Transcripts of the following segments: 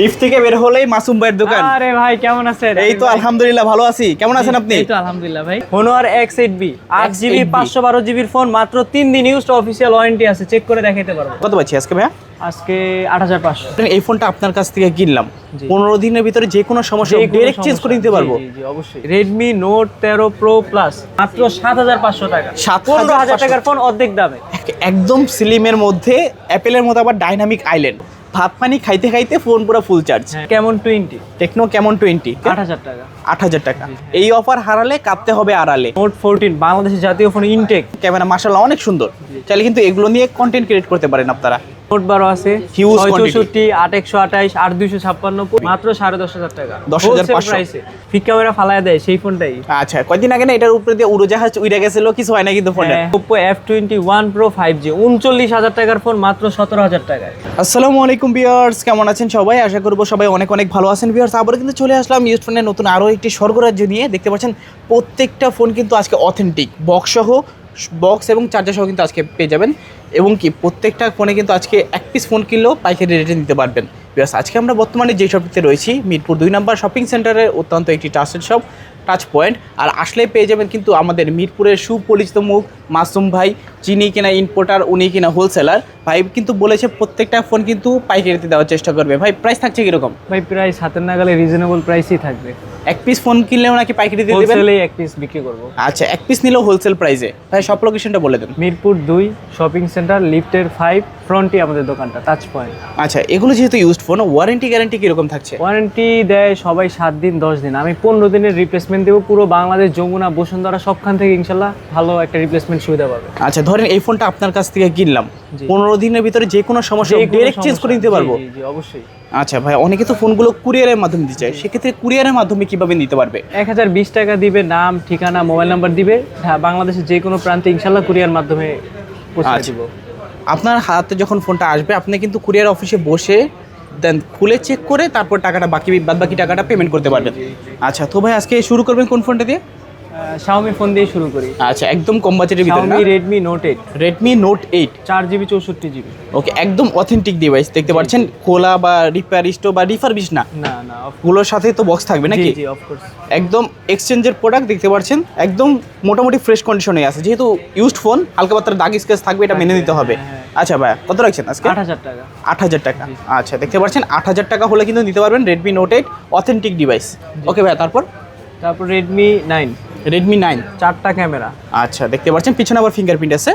Lift থেকে বের হলেই মাসুম ভাইয়ের দোকান। আরে ভাই কেমন আছেন? এই তো আলহামদুলিল্লাহ ভালো আছি। কেমন আছেন আপনি? এই তো আলহামদুলিল্লাহ ভাই। হোনোয়ার এক্স এইট বি আট জিবি X8B পাঁচশো বারো জিবির ফোন মাত্র তিন দিন ইউজ অফিসিয়াল ওয়ারেন্টি আছে। চেক করে দেখাইতে পারব কত পাচ্ছি আজকে ভাইয়া? আজকে আট হাজার পাঁচশো। এই ফোনটা আপনার কাছ থেকে কিনলাম। জি। পনেরো দিনের ভিতরে যে কোনো সমস্যা ডাইরেক্ট চেঞ্জ করে নিতে পারব। অবশ্যই। রেডমি নোট তেরো প্রো প্লাস মাত্র সাত হাজার পাঁচশো টাকা। 7,500 পনেরো হাজার টাকার ফোন অর্ধেক দামে। একদম স্লিমের মধ্যে অ্যাপেলের মতো আবার ডাইনামিক আইল্যান্ড ভাত পানি খাইতে খাইতে ফোন পুরো ফুল চার্জ হ্যাঁ। কেমন টোয়েন্টি টেকনো কেমন টোয়েন্টি আট হাজার টাকা। আট হাজার টাকা। এই অফার হারালে কাঁপতে হবে আড়ালে। নোট ফোরটিন বাংলাদেশের জাতীয় ফোন ইনটেক ক্যামেরা মাসাল্লাহ অনেক সুন্দর। চাইলে কিন্তু এগুলো নিয়ে কন্টেন্ট ক্রিয়েট করতে পারেন আপনারা। নোট বারো আছে। চৌষট্টি আট একশো আঠাইশ আট দুইশো ছাপ্পান্ন মাত্র সাড়ে দশ হাজার টাকা। 10,500 প্রাইসে ফিক ক্যামেরা ফালায় দেয় সেই ফোনটাই। আচ্ছা কয়দিন আগে না এটার উপরে দিয়ে উড়োজাহাজ উড়ে গেছিল? কিছু হয় না কিন্তু ফোনটা? Oppo F twenty one Pro five G উনচল্লিশ হাজার টাকার ফোন মাত্র সতেরো হাজার টাকায়। আসসালামু আলাইকুম ভিউয়ার্স কেমন আছেন সবাই? আশা করব সবাই অনেক অনেক ভালো আছেন ভিউয়ার্স। আবার কিন্তু চলে আসলাম ইউজ ফোনের নতুন আরও একটি স্বর্গরাজ্য নিয়ে। দেখতে পাচ্ছেন প্রত্যেকটা ফোন কিন্তু আজকে অথেন্টিক বক্স সহ বক্স এবং চার্জার সহ কিন্তু আজকে পেয়ে যাবেন। এবং কি, প্রত্যেকটা ফোনে কিন্তু আজকে এক পিস ফোন কিনলেও পাইকারি রেটে নিতে পারবেন। বিকজ আজকে আমরা বর্তমানে যে শপটিতে রয়েছি, মিরপুর দুই নম্বর শপিং সেন্টারের অত্যন্ত একটি টাচের শপ টাচ পয়েন্ট আর আসলে পেয়ে যাবেন কিন্তু আমাদের মিরপুরের সুপরিচিত মুখ মাসুম ভাই যিনি কিনা ইম্পোর্টার উনি কিনা হোলসেলার ভাই কিন্তু বলেছে প্রত্যেকটা ফোন কিন্তু পাইকারিতে দেওয়ার চেষ্টা করবে। ভাই প্রাইস থাকছে কীরকম? ভাই প্রাইস হাতের নাগালে রিজনেবল প্রাইসই থাকবে। এক পিস ফোন কিনলেও নাকি পাইকারিতে দেবেন? হোলসেলেই এক পিস বিক্রি করব। আচ্ছা এক পিস নিলেও হোলসেল প্রাইসে ভাই সব লোকেশনটা বলে দেন। মিরপুর দুই শপিং সেন্টার লিফটের ফাইভ ফ্রন্টই আমাদের দোকানটা টাচ পয়েন্ট আচ্ছা এগুলো যেহেতু ইউজড ফোন ওয়ারেন্টি গ্যারান্টি কীরকম থাকছে? ওয়ারেন্টি দেয় সবাই সাত দিন দশ দিন। আমি পনেরো দিনের রিপ্লেসমেন্ট দেবো পুরো বাংলাদেশ যমুনা বসুন্ধরা সবখান থেকে ইনশাল্লাহ ভালো একটা রিপ্লেসমেন্ট সুবিধা পাবে। আচ্ছা ধরেন এই ফোনটা আপনার কাছ থেকে কিনলাম পনেরো দিনের ভিতরে যে কোনো সমস্যা কোনো চেঞ্জ করে নিতে পারব। অবশ্যই। আচ্ছা ভাই অনেকে তো ফোনগুলো কুরিয়ারের মাধ্যমে দিতে চায়। সেক্ষেত্রে কুরিয়ারের মাধ্যমে কীভাবে নিতে পারবে? এক হাজার বিশ টাকা দিবে নাম ঠিকানা মোবাইল নাম্বার দিবে। হ্যাঁ বাংলাদেশের যে কোনো প্রান্তে ইনশাল্লাহ কুরিয়ার মাধ্যমে পৌঁছে আচ্ছা। দিব। আপনার হাতে যখন ফোনটা আসবে আপনি কিন্তু কুরিয়ার অফিসে বসে দেন খুলে চেক করে তারপর টাকাটা বাকি বাদ বাকি টাকাটা পেমেন্ট করতে পারবেন। আচ্ছা তো ভাই আজকে শুরু করবেন কোন ফোনটা দিয়ে? শাওমি ফোন দিয়ে শুরু করি। আচ্ছা একদম কম বাজেটের ভিতরে Xiaomi Redmi Note eight Redmi Note eight চার জিবি চৌষট্টি জিবি ওকে একদম অথেন্টিক ডিভাইস দেখতে পাচ্ছেন? খোলা বা রিপেয়ারিস্টো বা রিফারবিশ না? না না গুলোর সাথে তো বক্স থাকবে নাকি? জি অফকোর্স একদম এক্সচেঞ্জের প্রোডাক্ট দেখতে পাচ্ছেন? একদম মোটামুটি ফ্রেশ কন্ডিশনে আছে। যেহেতু ইউজড ফোন হালকা পাত্র দাগ স্কেচ থাকবে এটা মেনে নিতে হবে। হ্যাঁ, আচ্ছা ভাই কত রাখছেন আজকে? আট হাজার টাকা। আট হাজার টাকা। আচ্ছা দেখতে পাচ্ছেন? আট হাজার টাকা হলে কিন্তু নিতে পারবেন Redmi Note eight authentic device okay ভাই তারপর? তারপর রেডমি নাইন রেডমি নাইন চারটা ক্যামেরা। আচ্ছা দেখতে পাচ্ছেন পিছনে আবার ফিঙ্গারপ্রিন্ট আছে।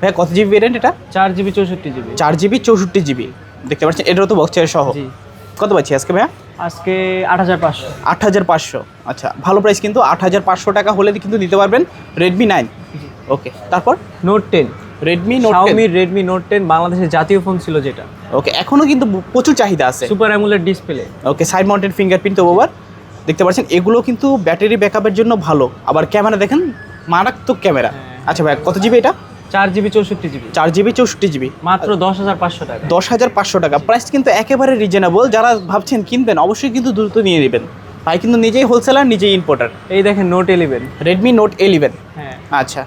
ভাই কত জিবি ভেরিয়েন্ট এটা? চার জিবি চৌষট্টি জিবি চার জিবি চৌষট্টি জিবি দেখতে পাচ্ছেন এটারও তো বক্সের সহ। কত পাচ্ছি আজকে ভাইয়া? আজকে আট হাজার পাঁচশো। আট হাজার পাঁচশো। আচ্ছা ভালো প্রাইস কিন্তু আট হাজার পাঁচশো টাকা হলে কিন্তু নিতে পারবেন রেডমি নাইন ওকে তারপর? Note ten Redmi Note Xiaomi Redmi Note ten বাংলাদেশের জাতীয় ফোন ছিল যেটা। ওকে এখনও কিন্তু প্রচুর চাহিদা আছে। Super AMOLED display okay side mounted fingerprint তো ওভার দেখতে পাচ্ছেন এগুলো কিন্তু ব্যাটারি ব্যাকআপের জন্য ভালো। আবার ক্যামেরা দেখেন মারাত্মক ক্যামেরা। হ্যাঁ। আচ্ছা ভাই কত জিবি এটা? চার জিবি চৌষট্টি জিবি চার জিবি চৌষট্টি জিবি মাত্র দশ হাজার পাঁচশো টাকা। দশ হাজার পাঁচশো টাকা। প্রাইস কিন্তু একেবারে রিজনেবল যারা ভাবছেন কিনবেন অবশ্যই কিন্তু দ্রুত নিয়ে নেবেন। ভাই কিন্তু নিজেই হোলসেলার নিজেই ইম্পোর্টার এই দেখেন Note eleven Redmi Note eleven হ্যাঁ। আচ্ছা।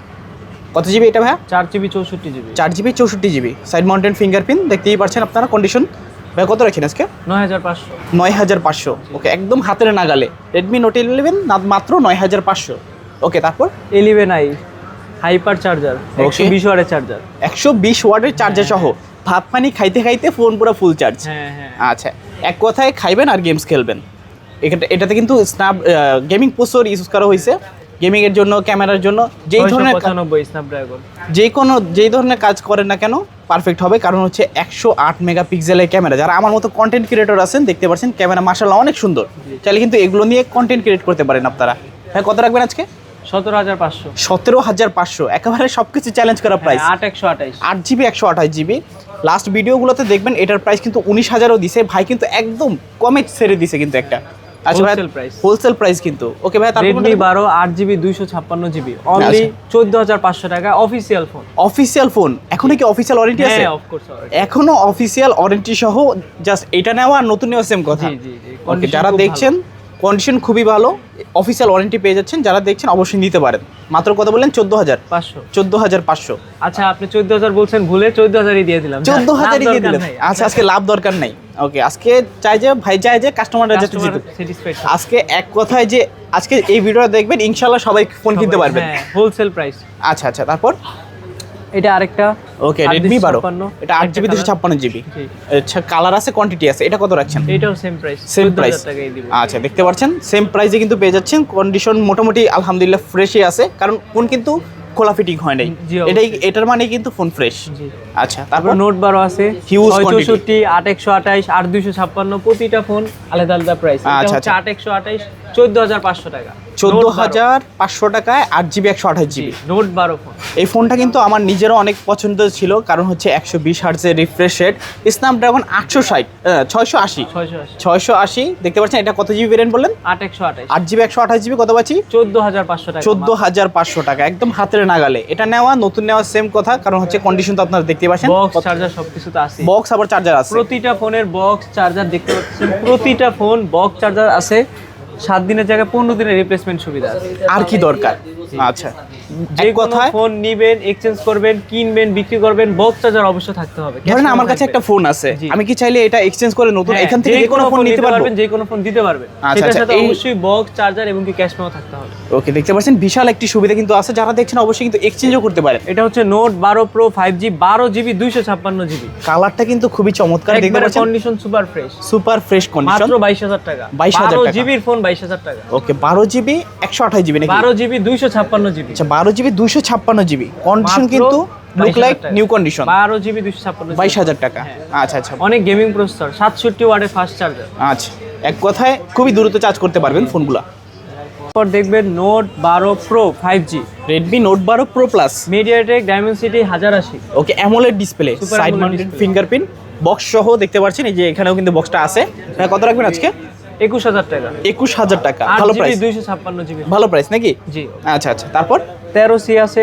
কত জিবি এটা ভাইয়া? চার জিবি চৌষট্টি জিবি চার জিবি চৌষট্টি জিবি সাইড মাউন্টেন ফিঙ্গারপ্রিন্ট দেখতেই পাচ্ছেন আপনারা কন্ডিশন ভাই কত রাখছেন আজকে? নয় হাজার পাঁচশো। নয় হাজার পাঁচশো। ওকে একদম হাতের নাগালে। রেডমি নোট ইলেভেন মাত্র নয় হাজার পাঁচশো। ওকে তারপর? ইলেভেন আই হাইপার চার্জার একশো বিশ ওয়ারের চার্জার একশো বিশ ওয়াটের চার্জার সহ। ভাত পানি খাইতে খাইতে ফোন পুরো ফুল চার্জ হ্যাঁ হ্যাঁ। আচ্ছা এক কথায় খাইবেন আর গেমস খেলবেন। এটা এটাতে কিন্তু স্ন্যাপ গেমিং প্রসেসর ইউজ করা হয়েছে গেমিং এর জন্য ক্যামেরার জন্য যেই ধরনের স্ন্যাপড্রাগন যে কোনো যেই ধরনের কাজ করেন না কেন পারফেক্ট হবে কারণ হচ্ছে একশো আট মেগাপিক্সেলের ক্যামেরা। যারা আমার মতো কন্টেন্ট ক্রিয়েটর আছেন দেখতে পাচ্ছেন ক্যামেরা মার্শাল্লাহ অনেক সুন্দর। চাইলে কিন্তু এগুলো নিয়ে কন্টেন্ট ক্রিয়েট করতে পারেন আপনারা। হ্যাঁ কত রাখবেন আজকে? সতেরো হাজার পাঁচশো। সতেরো হাজার পাঁচশো। একেবারে সব কিছু চ্যালেঞ্জ করা প্রাইস আট একশো আঠাইশ আট জিবি একশো আঠাশ জিবি লাস্ট ভিডিওগুলোতে দেখবেন এটার প্রাইস কিন্তু উনিশ হাজারও দিছে। ভাই কিন্তু একদম কমে ছেড়ে দিছে কিন্তু একটা। আচ্ছা ভাই হোলসেল প্রাইস কিন্তু। ওকে ভাই অনলি টাকা ফোন ফোন এখনও কি অফিসিয়াল ওয়ারেন্টি আছে? হ্যাঁ এখনও ওয়ারেন্টি সহ জাস্ট এটা নেওয়া আর নতুন নেওয়া সেম কথা। জি জি যারা দেখছেন কন্ডিশন খুবই ভালো অফিসিয়াল ওয়ারেন্টি পেয়ে যাচ্ছেন যারা দেখছেন অবশ্যই নিতে পারেন। মাত্র কত বললেন? চোদ্দ হাজার পাঁচশো। চোদ্দ হাজার পাঁচশো। আচ্ছা আপনি চোদ্দ হাজার বলছেন ভুলে চোদ্দ হাজারই দিয়ে দিলাম। চোদ্দ হাজারই দিয়ে নাই। আচ্ছা আজকে লাভ দরকার নাই। ওকে আজকে চাই যে ভাই চাই যে কাস্টমাররা যাতে জিতুক। আজকে এক কথায় যে আজকে এই ভিডিওটা দেখবেন ইনশাল্লাহ সবাই ফোন কিনতে পারবেন। হ্যাঁ হোলসেল প্রাইস আচ্ছা আচ্ছা তারপর? এটা আরেকটা ওকে রেডমি বারো। এটা আট একটা জিবি দুশো ছাপ্পান্ন জিবি আচ্ছা কালার আছে কোয়ান্টিটি আছে। এটা কত রাখছেন? এটাও সেম প্রাইস সেম প্রাইস আচ্ছা দেখতে পাচ্ছেন? সেম প্রাইসে কিন্তু পেয়ে যাচ্ছেন। কন্ডিশন মোটামুটি আলহামদুলিল্লাহ ফ্রেশই আছে। কারণ ফোন কিন্তু খোলা ফিটিং হয় নাই। এটাই এটার মানে কিন্তু ফোন ফ্রেশ আচ্ছা তারপর? নোট বারো আছে। Quantity. চৌষট্টি আট একশো আঠাইশ আট দুইশো ছাপ্পান্ন প্রতিটা ফোন আলাদা আলাদা প্রাইস আচ্ছা, আচ্ছা। আট একশো আঠাইশ চোদ্দ হাজার পাঁচশো টাকা। চোদ্দ হাজার পাঁচশো টাকায় আট জিবি একশো আঠাশ জিবি। নোট বারো ফোন এই ফোনটা কিন্তু আমার নিজেরও অনেক পছন্দ ছিল কারণ হচ্ছে একশো বিশ হার্টসের রিফ্রেশ রেট স্ন্যাপড্রাগন আটশো ষাট ছয়শো আশি। ছয়শো আশি। দেখতে পাচ্ছেন এটা কত জিবি ভেরিয়েন্ট বললেন? আট একশো আঠাইশ আট জিবি একশো আঠাশ জিবি কত পাচ্ছি? চোদ্দ হাজার পাঁচশো টাকা। চোদ্দ হাজার পাঁচশো টাকা একদম হাতের নাগালে। এটা নেওয়া নতুন নেওয়া সেম কথা কারণ হচ্ছে কন্ডিশন তো আপনারা দেখতে পাচ্ছেন। বক্স চার্জার সবকিছু তো আছে। বক্স আবার চার্জার আছে। প্রতিটা ফোনের বক্স চার্জার দেখতে পাচ্ছেন প্রতিটা ফোন বক্স চার্জার আছে। সাত দিনের জায়গায় পনেরো দিনের রিপ্লেসমেন্ট সুবিধা আর কি দরকার? আচ্ছা। যে কথায় ফোন নিবেন এক্সচেঞ্জ করবেন কিনবেন বিক্রি করবেন বক্স চার্জার অবশ্য থাকতে হবে। ধরেন আমার কাছে একটা ফোন আছে। আমি কি চাইলে এটা এক্সচেঞ্জ করে নতুন হ্যাঁ, এখান থেকে যে কোনো ফোন নিতে পারবেন যে কোনো ফোন দিতে পারবেন আচ্ছা, সেটার আচ্ছা, সাথে অবশ্যই বক্স চার্জার এবং কি ক্যাশ মেমো থাকতে হবে। ওকে দেখতে পাচ্ছেন বিশাল একটি সুবিধা কিন্তু আছে যারা দেখছেন অবশ্যই কিন্তু এক্সচেঞ্জও করতে পারেন। এটা হচ্ছে নোট বারো প্রো ফাইভ জি বারো জিবি দুইশো ছাপ্পান্ন জিবি কালারটা কিন্তু খুবই চমৎকার দেখতে পাচ্ছেন? Condition super fresh super fresh condition মাত্র বাইশ হাজার টাকা। 22,000 বারো টাকা। জিবির ফোন বাইশ হাজার টাকা। ওকে বারো জিবি একশো আঠাশ জিবি নাকি? বারো জিবি দুইশো ছাপ্পান্ন জিবি আচ্ছা বারো জিবি দুশো ছাপ্পান্ন জিবি। কন্ডিশন কিন্তু লুক লাইক নিউ কন্ডিশন বারো জিবি দুইশো ছাপ্পান্ন বাইশ হাজার টাকা। হ্যাঁ। আচ্ছা আচ্ছা। অনেক গেমিং প্রসেসর সাতষট্টি ওয়ার্ডের ফাস্ট চার্জার আচ্ছা। এক কথায় খুবই দ্রুত চার্জ করতে পারবেন ফোনগুলো পর দেখবেন নোট বারো Pro five G Redmi Note বারো প্রো প্লাস মিডিয়াটেক ডায়মেন্সিটি হাজার আশি। Okay AMOLED display side mounted fingerprint box সহ দেখতে পাচ্ছেন এই যে এখানেও কিন্তু বক্সটা আছে। কত রাখবেন আজকে? একুশ হাজার টাকা। একুশ হাজার টাকা। ভালো প্রাইস দুইশো ছাপ্পান্ন জিবি। ভালো প্রাইস নাকি? জি। আচ্ছা আচ্ছা। তারপর? তেরো সি আছে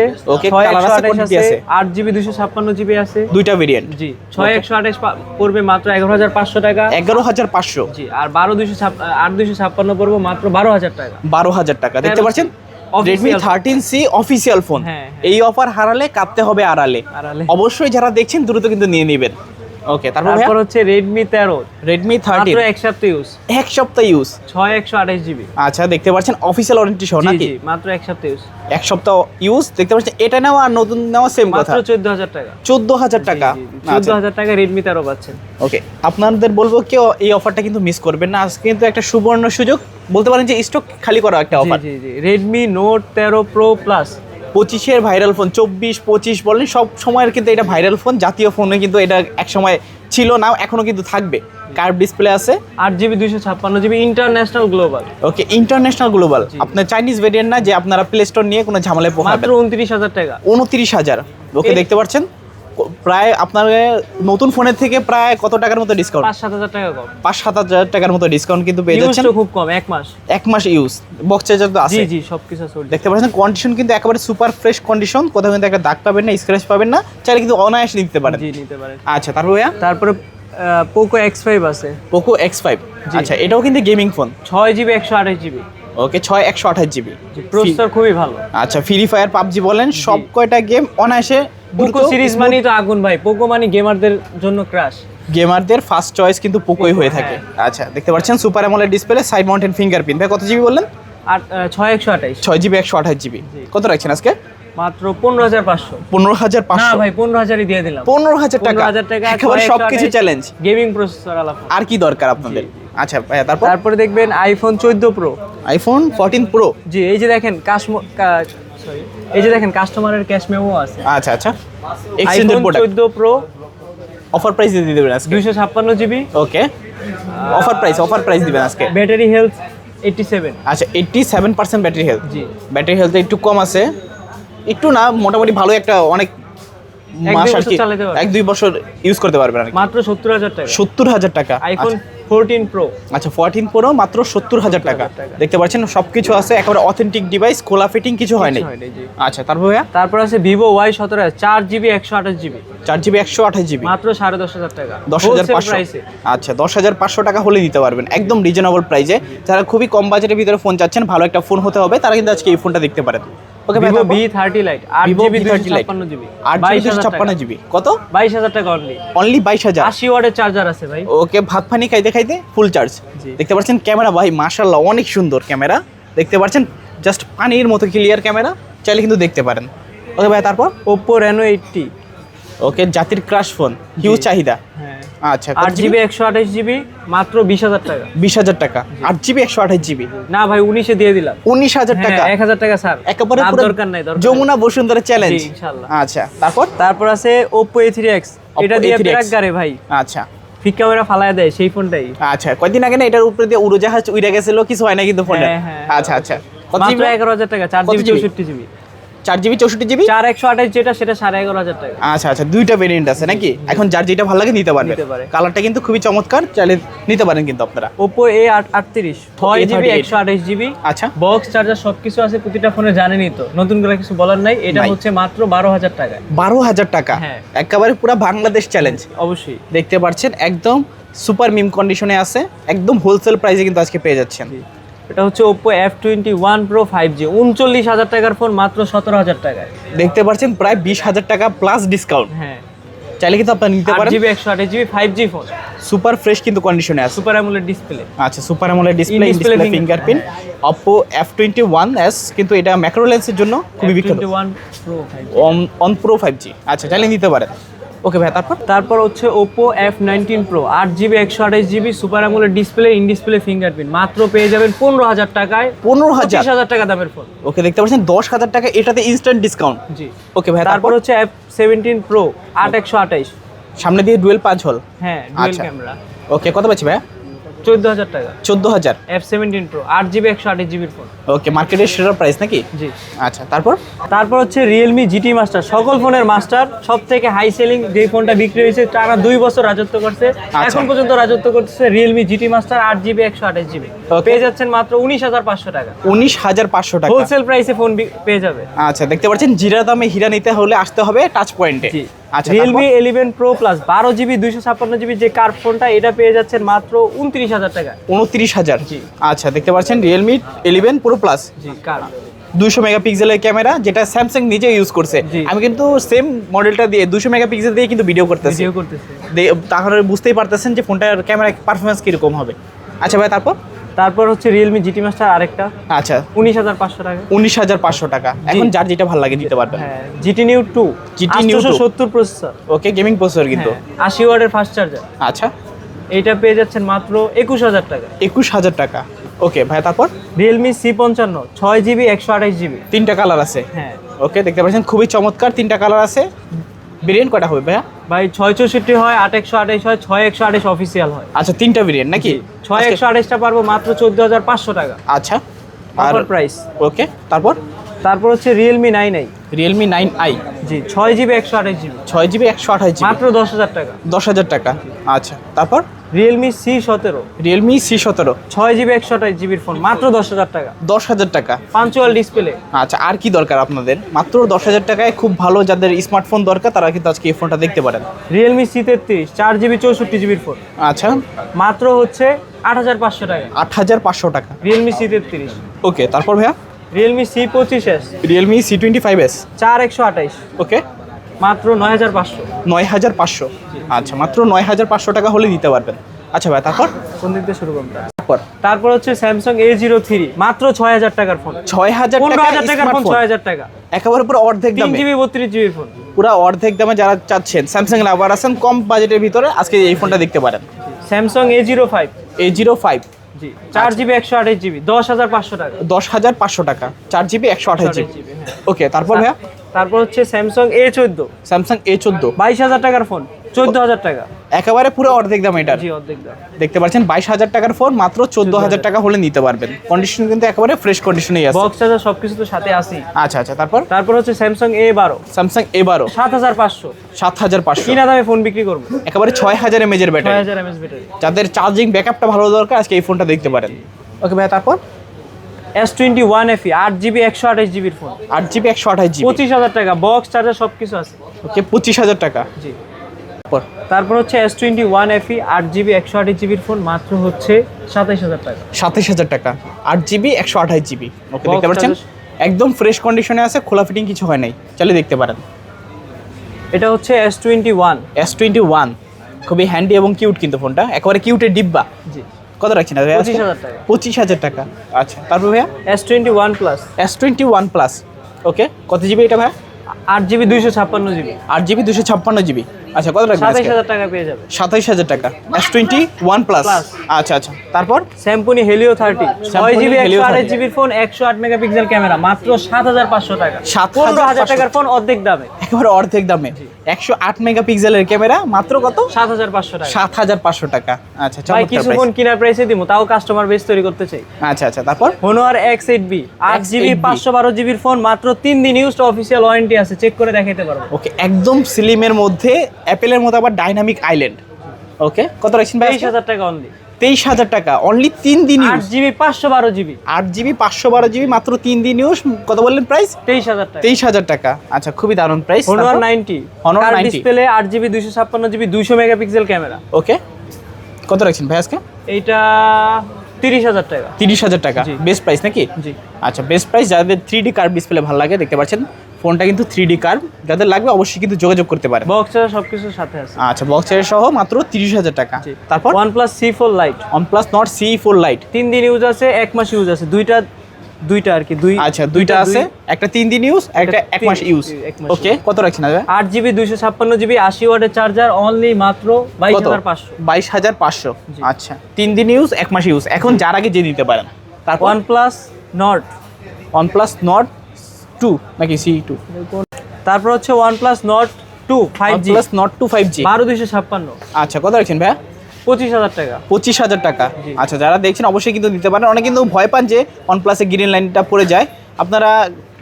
একশো আছে। আট জিবি দুইশো ছাপ্পান্ন জিবি আছে। দুইটা ভেরিয়েন্ট জি ছয় একশো আঠাশ পড়বে মাত্র এগারো হাজার পাঁচশো টাকা। এগারো হাজার পাঁচশো। জি আর বারো দুইশো আট দুইশো ছাপ্পান্ন পড়ব মাত্র বারো হাজার টাকা। বারো হাজার টাকা। দেখতে পাচ্ছেন? Redmi thirteen C official phone হ্যাঁ, এই অফার হারালে কাঁদতে হবে আড়ালে। আড়ালে। অবশ্যই যারা দেখছেন দ্রুত কিন্তু নিয়ে নেবেন। ওকে তারপর হচ্ছে তেরো। রেডমি থার্টিন মাত্র এক সপ্তাহ ইউজ এক সপ্তাহ ইউজ ছয় একশো আঠাশ জিবি আচ্ছা দেখতে পাচ্ছেন অফিসিয়াল ওয়ারেন্টি সহ নাকি? মাত্র এক সপ্তাহ ইউজ এক সপ্তাহ ইউজ দেখতে পাচ্ছেন এটা নেওয়া আর নতুন নেওয়া সেম কথা। মাত্র চোদ্দ হাজার টাকা। চোদ্দ হাজার টাকা? চোদ্দ আচ্ছা। হাজার টাকা রেডমি তেরো পাচ্ছেন। ওকে আপনাদের বলব কেউ এই অফারটা কিন্তু মিস করবেন না। আজকে কিন্তু একটা সুবর্ণ সুযোগ। বলতে পারেন যে স্টক খালি করা একটা অফার জি জি রেডমি নোট তেরো প্রো প্লাস পঁচিশের ভাইরাল ফোন চব্বিশ পঁচিশ বলেন সব সময়ের কিন্তু এটা ভাইরাল ফোন জাতীয় ফোনে কিন্তু এটা এক সময় ছিল না এখনও কিন্তু থাকবে। কার্ভ ডিসপ্লে আছে। আট জিবি দুইশো ছাপ্পান্ন GB international global okay international global আপনার চাইনিজ ভেরিয়েন্ট না যে আপনারা প্লে স্টোর নিয়ে কোনো ঝামেলায় মাত্র পোহাবেন। উনত্রিশ হাজার টাকা। উনত্রিশ হাজার। ওকে দেখতে পাচ্ছেন? প্রায় আপনার নতুন ফোনের থেকে প্রায় কত টাকার মতো ডিসকাউন্ট পাঁচ সাত হাজার টাকা কম। পাঁচ সাত হাজার টাকার মতো ডিসকাউন্ট কিন্তু পেয়ে যাচ্ছেন। খুব কম এক মাস। এক মাস ইউজ বক্স চার্জার তো জি আছে। জি সবকিছু আছে ওর দেখতে পাচ্ছেন কন্ডিশন কিন্তু একেবারে সুপার ফ্রেশ কন্ডিশন কোথাও কিন্তু একটা দাগ পাবেন না স্ক্র্যাচ পাবেন না। চাইলে কিন্তু অনায়াসে নিতে পারেন। জি নিতে পারেন। আচ্ছা তারপর ভাইয়া? তারপরে পোকো এক্স ফাইভ আছে। পোকো এক্স ফাইভ আচ্ছা এটাও কিন্তু গেমিং ফোন ছয় জিবি একশো আঠাশ জিবি ওকে ছয় একশো আঠাশ জিবি প্রসেসর খুবই ভালো। আচ্ছা ফ্রি ফায়ার পাবজি বলেন সব কয়টা গেম অনায়াসে পোকো সিরিজ মানেই তো আগুন ভাই। পোকো মানে গেমারদের জন্য ক্রাশ গেমারদের ফার্স্ট চয়েস কিন্তু পোকোই হয়ে থাকে। হ্যাঁ। আচ্ছা দেখতে পাচ্ছেন super AMOLED display side mounted fingerprint ভাই কত জিবি বললেন? আর ছয় একশো আঠাইশ। ছয় জিবি একশো আঠাশ জিবি কত রাখছেন আজকে? মাত্র পনেরো হাজার পাঁচশো। পনেরো হাজার না পাঁচশো ভাই পনেরো হাজারই দিয়ে দিলাম। পনেরো হাজার টাকা। হাজার টাকা একেবারে সব কিছু চ্যালেঞ্জ গেমিং প্রসেসর আলাদা। আর কি দরকার আপনাদের? আচ্ছা ভাইয়া তারপর? তারপরে দেখবেন আইফোন চোদ্দ প্রো আইফোন ফোরটিন প্রো জি এই যে দেখেন সরি এই যে দেখেন কাস্টমারের ক্যাশ মেমো আছে। আচ্ছা আচ্ছা। এক্সচেঞ্জের আইফোন প্রোডাক্ট চোদ্দ প্রো অফার প্রাইস দিয়ে দেবেন আজকে? দুইশো ছাপ্পান্ন GB okay offer price offer price দিবেন আজকে? ব্যাটারি হেলথ এইটটি সেভেন আচ্ছা eighty seven percent battery health জি ব্যাটারি হেলথ একটু কম আছে। একটু না মোটামুটি ভালো একটা অনেক মাস আর কি। এক দুই বছর ইউজ করতে পারবেন মাত্র সত্তর হাজার টাকা। সত্তর হাজার টাকা। আইফোন আচ্ছা, ফোরটিন প্রো। আচ্ছা ফোরটিন প্রো মাত্র সত্তর হাজার টাকা। দেখতে পাচ্ছেন সব কিছু আছে একেবারে অথেন্টিক ডিভাইস খোলা ফিটিং কিছু হয়নি। আচ্ছা তারপর ভাইয়া? তারপর আছে ভিভো ওয়াই সতেরো চার জিবি একশো আঠাশ জিবি চার জিবি একশো আঠাশ জিবি মাত্র সাড়ে দশ হাজার টাকা। দশ হাজার পাঁচশো। আচ্ছা দশ হাজার পাঁচশো টাকা হলে নিতে পারবেন একদম রিজনেবল প্রাইসে যারা খুবই কম বাজেটের ভিতরে ফোন চাচ্ছেন ভালো একটা ফোন হতে হবে তারা কিন্তু আজকে এই ফোনটা দেখতে পারেন। ওকে বি থার্টি লাইট আট জিবি V30 দুইশো জিবি আট বাইশ হাজার ছাপ্পান্ন টাকা জিবি কত? বাইশ হাজার টাকা অনলি অনলি বাইশ হাজার। আশি ওয়াটের চার্জার আছে ভাই। ওকে ভাত পানি খাইতে খাইতে ফুল চার্জ দেখতে পাচ্ছেন ক্যামেরা ভাই মাশাল্লাহ অনেক সুন্দর ক্যামেরা। দেখতে পাচ্ছেন জাস্ট পানির মতো ক্লিয়ার ক্যামেরা। চাইলে কিন্তু দেখতে পারেন। ওকে ভাই তারপর? ওপ্পো রেনো এইটটি ওকে জাতির ক্রাশ ফোন হিউজ চাহিদা। হ্যাঁ। আচ্ছা আট জিবি একশো আঠাশ জিবি মাত্র বিশ হাজার টাকা। বিশ হাজার টাকা। আট জিবি একশো আঠাশ জিবি? না ভাই উনিশে দিয়ে দিলাম। উনিশ হাজার টাকা? হ্যাঁ এক হাজার টাকা স্যার। একেবারে দরকার নাই যমুনা বসুন্ধরা চ্যালেঞ্জ আচ্ছা তারপর? তারপর আছে ওপ্পো এ থ্রি এক্স এটা দিয়ে A3X প্রাক ভাই। আচ্ছা। ফিক ক্যামেরা ফালায় দেয় সেই ফোনটাই। আচ্ছা কয়দিন আগে না এটার উপরে দিয়ে উড়োজাহাজ উড়ে গেছিল কিছু হয় না কিন্তু ফোনে হ্যাঁ, হ্যাঁ। আচ্ছা আচ্ছা। কত জিবি? এগারো হাজার টাকা চার জিবি? চৌষট্টি জিবি। চার জিবি চৌষট্টি জিবি চার একশো আঠাশ যেটা সেটা সাড়ে এগারো হাজার টাকা। আচ্ছা আচ্ছা দুইটা ভেরিয়েন্ট আছে নাকি? এখন যার যেটা ভালো লাগে নিতে পারবে। কালারটা কিন্তু খুবই চমৎকার চাইলে নিতে পারেন কিন্তু আপনারা। ওপ্পো এ আট আটত্রিশ ছয় জিবি একশো আঠাশ জিবি আচ্ছা। বক্স চার্জার সবকিছু আছে প্রতিটা ফোনে জানেনই তো। নতুন করে কিছু বলার নাই এটা হচ্ছে মাত্র বারো হাজার টাকা বারো হাজার টাকা? হ্যাঁ। একেবারে পুরো বাংলাদেশ চ্যালেঞ্জ অবশ্যই। দেখতে পাচ্ছেন একদম সুপার মিম কন্ডিশনে আছে একদম হোলসেল প্রাইসে কিন্তু আজকে পেয়ে যাচ্ছেন। এটা হচ্ছে Oppo F twenty one Pro five G উনচল্লিশ হাজার টাকার ফোন মাত্র সতেরো হাজার টাকায়। দেখতে পাচ্ছেন প্রায় বিশ হাজার টাকা প্লাস ডিসকাউন্ট হ্যাঁ। চাইলে কিন্তু আপনারা নিতে পারেন। জিবি একশো আঠাশ GB five G phone super fresh কিন্তু কন্ডিশনে আছে। সুপার অ্যামুলেট ডিসপ্লে আচ্ছা সুপার আমলের display display fingerprint Oppo F twenty one S কিন্তু এটা ম্যাক্রো লেন্সের জন্য খুবই বিখ্যাত। Twenty one Pro five on Pro five G আচ্ছা চাইলে নিতে পারেন। ওকে ভাই তারপর? তারপর হচ্ছে ওপো এফ নাইনটিন প্রো আট জিবি একশো আঠাশ GB super AMOLED display in display fingerprint মাত্র পেয়ে যাবেন পনেরো হাজার টাকায় পনেরো হাজার? হাজার টাকা দামের ফোন ওকে দেখতে পাচ্ছেন দশ হাজার টাকা এটাতে ইনস্ট্যান্ট ডিসকাউন্ট জি। ওকে ভাই তারপর হচ্ছে এফ সেভেন্টিন প্রো আট একশো আঠাশ। সামনে দিয়ে ডুয়েল পাঁচ হল হ্যাঁ ডুয়েল আচ্ছা। ক্যামেরা ওকে কত পাচ্ছি ভাই চোদ্দ হাজার টাকা। চোদ্দ হাজার এফ সেভেন্টিন প্রো আট জিবি একশো আঠাশ জিবির ফোন ওকে মার্কেটের সেরা প্রাইস নাকি? জি। আচ্ছা তারপর? তারপর হচ্ছে রিয়েলমি জিটি মাস্টার সকল ফোনের মাস্টার সব থেকে হাই সেলিং যে ফোনটা বিক্রি হয়েছে টানা দুই বছর রাজত্ব করছে। আচ্ছা। এখন পর্যন্ত রাজত্ব করতেছে রিয়েলমি জিটি মাস্টার আট জিবি একশো আঠাশ জিবি. পেয়ে যাচ্ছেন মাত্র উনিশ হাজার পাঁচশো টাকা। উনিশ হাজার পাঁচশো টাকা। হোলসেল প্রাইসে ফোন পেয়ে যাবে। আচ্ছা দেখতে পাচ্ছেন জিরা দামে হীরা নিতে হলে আসতে হবে টাচ পয়েন্টে রিয়েলমি ইলেভেন প্রো প্লাস বারো জিবি দুইশো ছাপ্পান্ন জিবি যে কার ফোনটা এটা পেয়ে যাচ্ছেন মাত্র উনত্রিশ হাজার টাকা উনত্রিশ হাজার। জি। আচ্ছা দেখতে পাচ্ছেন রিয়েলমি ইলেভেন প্রো প্লাস জি কার? দুশো মেগাপিক্সেলের ক্যামেরা যেটা স্যামসাং নিজে ইউজ করছে। আমি কিন্তু সেম মডেলটা দিয়ে দুশো মেগাপিক্সেল দিয়ে কিন্তু ভিডিও করতেছি। ভিডিও করতেছে। তাহলে বুঝতেই পারতেছেন যে ফোনটার ক্যামেরা পারফরমেন্স কীরকম হবে। আচ্ছা ভাই তারপর? তারপর হচ্ছে রিয়েলমি জিটি মাস্টার আরেকটা। আচ্ছা। উনিশ হাজার পাঁচশো টাকা। উনিশ হাজার পাঁচশো টাকা। এখন যার যেটা ভালো লাগে দিতে পারবেন। হ্যাঁ GT new two GT GT new সত্তর প্রসেসর ওকে গেমিং প্রসেসর কিন্তু। আশি ওয়ার্ডের ফাস্ট চার্জার আচ্ছা। এটা পেয়ে যাচ্ছেন মাত্র একুশ হাজার টাকা। একুশ হাজার টাকা। ওকে ভাই তারপর? রিয়েলমি সি পঞ্চান্ন ছয় জিবি একশো আঠাশ জিবি তিনটা কালার আছে। হ্যাঁ। ওকে দেখতে পাচ্ছেন খুবই চমৎকার তিনটা কালার আছে। ভেরিয়েন্ট কটা হবে ভাইয়া? ভাই ছয় চৌষট্টি হয় আট একশো আঠাশ হয় ছয় একশো আঠাশ অফিসিয়াল হয়। আচ্ছা তিনটা ভেরিয়েন্ট নাকি? ছয় একশো আঠাশটা পারব মাত্র চোদ্দ হাজার পাঁচশো টাকা। আচ্ছা আর প্রাইস ওকে তারপর? তারপর হচ্ছে Realme nine i Realme nine i জি ছয় জিবি একশো আঠাশ জিবি। ছয় জিবি একশো আঠাশ জিবি। মাত্র দশ হাজার টাকা। দশ হাজার টাকা। আচ্ছা তারপর? রিয়েলমি সি সতেরো। রিয়েলমি সি সতেরো। ছয় জিবি একশো আঠাশ জিবির ফোন মাত্র দশ হাজার টাকা। দশ হাজার টাকা। পাঞ্চুয়াল ডিসপ্লে আচ্ছা আর কি দরকার আপনাদের? মাত্র দশ হাজার টাকায় খুব ভালো যাদের স্মার্টফোন দরকার তারা কিন্তু আজকে এই ফোনটা দেখতে পারেন। রিয়েলমি সি তেত্রিশ চার জিবি চৌষট্টি জিবির ফোন আচ্ছা। মাত্র হচ্ছে আট হাজার পাঁচশো টাকা। আট হাজার পাঁচশো টাকা। রিয়েলমি সি তেত্রিশ। ওকে তারপর ভাইয়া? রিয়েলমি সি পঁচিশ S Realme C twenty five S চার একশো আঠাইশ। ওকে মাত্র নয় হাজার পাঁচশো। নয় হাজার পাঁচশো। আচ্ছা মাত্র নয় হাজার পাঁচশো টাকা হলে দিতে পারবেন। আচ্ছা ভাই তারপর? কোন দিক দিয়ে শুরু করব? তারপর? তারপর হচ্ছে স্যামসাং এ জিরো থ্রি মাত্র ছয় হাজার টাকার ফোন ছয় হাজার হাজার টাকার ফোন ছয় হাজার টাকা। একেবারে পুরো অর্ধেক তিন দামে। জিবি বত্রিশ জিবির ফোন পুরো অর্ধেক দামে যারা চাচ্ছেন স্যামসাং লাভার আছেন কম বাজেটের ভিতরে আজকে এই ফোনটা দেখতে পারেন। Samsung A zero five A zero five G চার জিবি একশো আঠাশ জিবি দশ হাজার পাঁচশো টাকা। দশ হাজার পাঁচশো টাকা। চার জিবি একশো আঠাশ জিবি জিবি হ্যাঁ। ওকে তারপর ভাইয়া? তারপর হচ্ছে স্যামসাং এ চোদ্দ। স্যামসাং এ চোদ্দ। বাইশ হাজার টাকার ফোন চোদ্দ হাজার টাকা। একেবারে পুরো অর্ধেক দাম এটার। জি অর্ধেক দাম। দেখতে পাচ্ছেন বাইশ হাজার টাকার ফোন মাত্র চোদ্দ হাজার টাকা হলে নিতে পারবেন। কন্ডিশন কিন্তু একেবারে ফ্রেশ কন্ডিশনেই আছে। বক্স চার্জার সবকিছু তো সাথে আসি আচ্ছা আচ্ছা তারপর? তারপর হচ্ছে স্যামসাং এ বারো। স্যামসাং এবারও সাত হাজার পাঁচশো। সাত হাজার পাঁচশো। কিনা দামে ফোন বিক্রি করব। একেবারে ছয় হাজার এমএজের ছয় ব্যাটারি হাজার এমএস ব্যাটারি যাদের চার্জিং ব্যাকআপটা ভালো দরকার আজকে এই ফোনটা দেখতে পারেন। ওকে ভাই তারপর? এস টোয়েন্টি ওয়ান এফি আট জিবি একশো আঠাশ জিবির ফোন আট জিবি একশো আঠাশ জিবি। পঁচিশ হাজার টাকা বক্স চার্জার সব কিছু আছে। ওকে পঁচিশ হাজার টাকা। জি। তারপর? হচ্ছে এস টোয়েন্টি ওয়ান এফি আট জিবি একশো আঠাশ জিবির ফোন মাত্র হচ্ছে সাতাইশ হাজার টাকা। সাতাশ হাজার টাকা। আট জিবি একশো আঠাশ জিবি। ওকে দেখতে পাচ্ছেন? একদম ফ্রেশ কন্ডিশনে আছে খোলা ফিটিং কিছু হয় নাই। চালিয়ে দেখতে পারেন। এটা হচ্ছে S twenty one S twenty one খুবই হ্যান্ডি এবং কিউট কিন্তু ফোনটা একেবারে কিউটের ডিব্বা। জি। কত রাখছেন ভাইয়া পঁচিশ হাজার টাকা। পঁচিশ হাজার টাকা। আচ্ছা তারপর ভাইয়া? S twenty one Plus S twenty one Plus okay কত জিবি এটা ভাইয়া? আট জিবি দুইশো ছাপ্পান্ন জিবি আট জিবি দুশো ছাপ্পান্ন জিবি আচ্ছা কত রাখবেন সাতাইশ হাজার টাকা পেয়ে যাবে সাতাইশ হাজার টাকা। এস টোয়েন্টি ওয়ান প্লাস আচ্ছা আচ্ছা। তারপর? স্যামপুনি হেলিও থার্টি ছয় জিবি Helio একশো আঠাশ 30 জিবির ফোন একশো আট মেগাপিক্সেল ক্যামেরা মাত্র সাত হাজার পাঁচশো টাকা। সাত হাজার টাকার ফোন অর্ধেক দামে। একেবারে অর্ধেক দামে। একশো আট মেগাপিক্সেলের ক্যামেরা মাত্র কত? সাত হাজার পাঁচশো টাকা। সাত হাজার পাঁচশো টাকা। আচ্ছা ভাই কিছু ফোন কেনার প্রাইসে দিব তাও কাস্টমার বেস তৈরি করতে চাই। আচ্ছা আচ্ছা তারপর? হোনোয়ার এক্স এইট বি আট জিবি পাঁচশো বারো জিবির ফোন মাত্র তিন দিন ইউজ অফিসিয়াল ওয়ারেন্টি আছে। চেক করে দেখাইতে পারব। ওকে একদম স্লিমের মধ্যে অ্যাপেলের মতো আবার ডাইনামিক আইল্যান্ড ওকে কত রাখছেন ভাই তেইশ হাজার টাকা অনলি তেইশ হাজার টাকা। অনলি তিন দিন আট জিবি পাঁচশো বারো জিবি। আট জিবি পাঁচশো বারো জিবি মাত্র তিন দিন ইউজ কত বললেন প্রাইস তেইশ হাজার টাকা। তেইশ হাজার টাকা। আচ্ছা খুবই দারুণ প্রাইস হোনোয়ার নাইনটি। 90 ডিসপ্লে আট জিবি দুইশো ছাপ্পান্ন জিবি দুইশো মেগাপিক্সেল ক্যামেরা। ওকে কত রাখছেন ভাই আজকে? এইটা তিরিশ হাজার টাকা। তিরিশ হাজার টাকা। বেস্ট প্রাইস নাকি? জি। আচ্ছা বেস্ট প্রাইস যাদের থ্রি ডি কার্ভ ডিসপ্লে ভালো লাগে দেখতে পাচ্ছেন ফোনটা কিন্তু থ্রি ডি কার্ভ যাদের লাগবে অবশ্যই কিন্তু যোগাযোগ করতে পারেন। বক্স সবকিছুর সাথে আছে। আচ্ছা বক্স সহ মাত্র তিরিশ হাজার টাকা। তারপর? OnePlus C four lite OnePlus Nord C four lite তিন দিন ইউজ আছে এক মাস ইউজ আছে। দুইটা দুইটা আর কি দুই আচ্ছা দুইটা আছে একটা তিন দিন ইউজ একটা এক মাস ইউজ ওকে কত রাখছেন দাদা আট জিবি দুইশো ছাপ্পান্ন জিবি আশি ওয়াটের চার্জার অনলি মাত্র বাইশ হাজার পাঁচশো। বাইশ হাজার পাঁচশো। আচ্ছা তিন দিন ইউজ এক মাস ইউজ এখন যার আগে যে নিতে পারেন তারপর? OnePlus Nord OnePlus Nord two নাকি সি টু তারপর হচ্ছে OnePlus Nord two five G OnePlus Nord two five G বারো দুইশো ছাপ্পান্ন। আচ্ছা কত রাখছেন ভাইয়া? পঁচিশ হাজার টাকা। পঁচিশ হাজার টাকা। আচ্ছা যারা দেখছেন অবশ্যই কিন্তু নিতে পারেন। অনেকে কিন্তু ভয় পান যে ওয়ান প্লাসে গ্রিন লাইনটা পড়ে যায়। আপনারা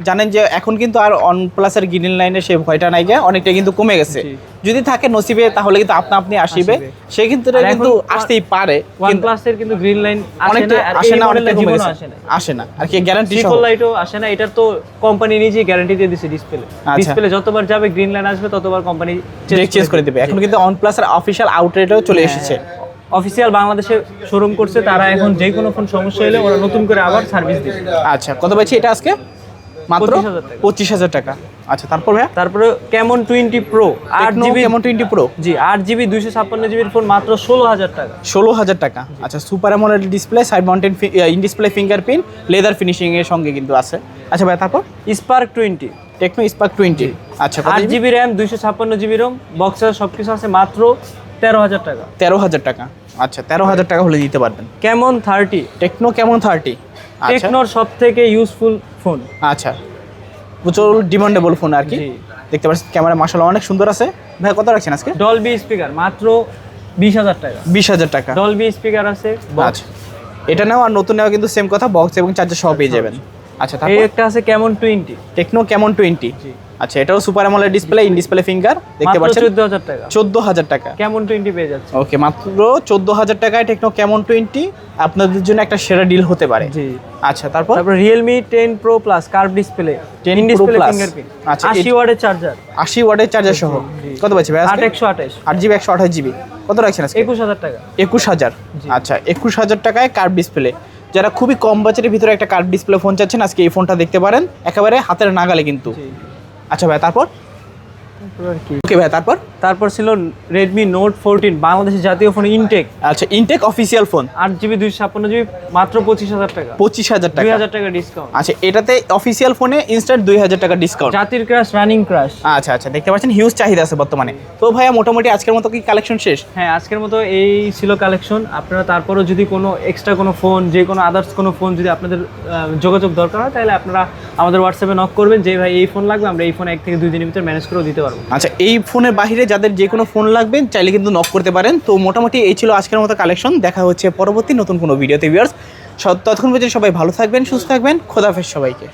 জানেন যে এখন কিন্তু আর ওয়ানপ্লাসের গ্রিন লাইনের সেই ভয়টা নাই গিয়ে অনেকটা কিন্তু কমে গেছে। যদি থাকে নসিবে তাহলে কিন্তু আপনা আপনি আসিবে। সে কিন্তু কিন্তু আসতেই পারে ওয়ান প্লাসের কিন্তু গ্রিন লাইন আসে অনেকটা না আর আসে না অনেকটা কমে গেছে। আসে না। আর কি গ্যারান্টি ট্রিপল লাইটও আসে না এটার তো কোম্পানি নিজেই গ্যারান্টি দিয়ে দিছে ডিসপ্লে আচ্ছা। ডিসপ্লে যতবার যাবে গ্রিন লাইন আসবে ততবার কোম্পানি চেঞ্জ করে দেবে। এখন কিন্তু ওয়ানপ্লাসের অফিসিয়াল আউটলেটও চলে এসেছে। অফিসিয়াল বাংলাদেশে শোরুম করছে তারা এখন যে কোনো ফোন সমস্যা হলে ওরা নতুন করে আবার সার্ভিস দিবে। আচ্ছা কত পাচ্ছি এটা আজকে? মাত্র 25,000 পঁচিশ হাজার টাকা। আচ্ছা তারপর ভাইয়া? তারপরে কেমন টোয়েন্টি প্রো আট জিবি কেমন টোয়েন্টি প্রো? জি আট জিবি দুইশো ছাপ্পান্ন জিবির ফোন মাত্র ষোলো হাজার টাকা। ষোলো হাজার টাকা। আচ্ছা super AMOLED display side mounted in display fingerprint leather finishing এর সঙ্গে কিন্তু আছে। আচ্ছা ভাই তারপর? Spark twenty Tecno Spark twenty আচ্ছা আট জিবি? র্যাম দুইশো ছাপ্পান্ন জিবি রোম বক্সার সব কিছু আছে মাত্র তেরো হাজার টাকা। তেরো হাজার টাকা। আচ্ছা তেরো হাজার টাকা হলে দিতে পারবেন। Camon thirty Tecno Camon thirty টেকনোর সব থেকে ইউজফুল ফোন। আচ্ছা। প্রচুর ডিমান্ডেবল ফোন আর কি। দেখতে পাচ্ছি ক্যামেরা মাসাল্লাহ অনেক সুন্দর আছে। ভাই কত রাখছেন আজকে? ডলবি স্পিকার মাত্র বিশ হাজার টাকা। বিশ হাজার টাকা। ডলবি স্পিকার আছে। আচ্ছা। এটা নেওয়া আর নতুন নেওয়া কিন্তু সেম কথা বক্স এবং চার্জার সহ পেয়ে যাবেন। আচ্ছা। এই একটা আছে Camon twenty Tecno Camon twenty জি। আচ্ছা এটাও super AMOLED display in display finger দেখতে পাচ্ছেন? চোদ্দ হাজার টাকা। চোদ্দ হাজার টাকা। কেমন টোয়েন্টি পেয়ে যাচ্ছে? ওকে মাত্র চোদ্দ হাজার টাকায় টেকনো কেমন টোয়েন্টি আপনাদের জন্য একটা সেরা ডিল হতে পারে। জি। আচ্ছা তারপর? তারপর Realme ten Pro Plus curve display 10 in Pro display Plus। Fingerprint আচ্ছা, আশি এট- ওয়ার্ডের চার্জার আশি ওয়াটের চার্জার সহ। কত পাচ্ছি ভাই আট আজকে একশো আঠাশ। আট জিবি একশো আঠাশ জিবি। কত রাখছেন আজকে? একুশ হাজার টাকা। একুশ হাজার। জি। আচ্ছা একুশ হাজার টাকায় কার্ভ ডিসপ্লে যারা খুবই কম বাজেটের ভিতরে একটা কার্ভ ডিসপ্লে ফোন চাচ্ছেন আজকে এই ফোনটা দেখতে পারেন। একেবারে হাতের নাগালে কিন্তু। আচ্ছা ভাই তারপর? ওকে ভাই তারপর? তারপর ছিল রেডমি নোট ফোরটিন বাংলাদেশের জাতীয় ফোন ইনটেক আচ্ছা ইনটেক অফিসিয়াল ফোন আট জিবি দুইশো ছাপ্পান্ন জিবি মাত্র পঁচিশ হাজার টাকা। পঁচিশ হাজার দুই টাকা হাজার টাকা ডিসকাউন্ট আচ্ছা এটাতে অফিসিয়াল ফোনে ইনস্ট্যান্ট দুই হাজার টাকা ডিসকাউন্ট জাতির ক্রাশ রানিং ক্রাশ আচ্ছা আচ্ছা দেখতে পাচ্ছেন হিউজ চাহিদা আছে বর্তমানে। তো ভাইয়া মোটামুটি আজকের মতো কি কালেকশন শেষ? হ্যাঁ আজকের মতো এই ছিল কালেকশন আপনারা তারপরও যদি কোনো এক্সট্রা কোনো ফোন যে কোনো আদার্স কোনো ফোন যদি আপনাদের যোগাযোগ দরকার হয় তাহলে আপনারা আমাদের হোয়াটসঅ্যাপে নক করবেন যে ভাই এই ফোন লাগবে আমরা এই ফোন এক থেকে দুই দিনের ভিতরে ম্যানেজ করেও দিতে পারব। আচ্ছা এই ফোনের বাহিরে যাদের যে কোনো ফোন লাগবে, চাইলে কিন্তু নক করতে পারেন। তো মোটামুটি এই ছিল আজকের মতো কালেকশন দেখা হচ্ছে পরবর্তী নতুন কোনো ভিডিওতে ভিউয়ার্স ততক্ষণ পর্যন্ত সবাই ভালো থাকবেন, সুস্থ থাকবেন। খোদাফেজ সবাইকে।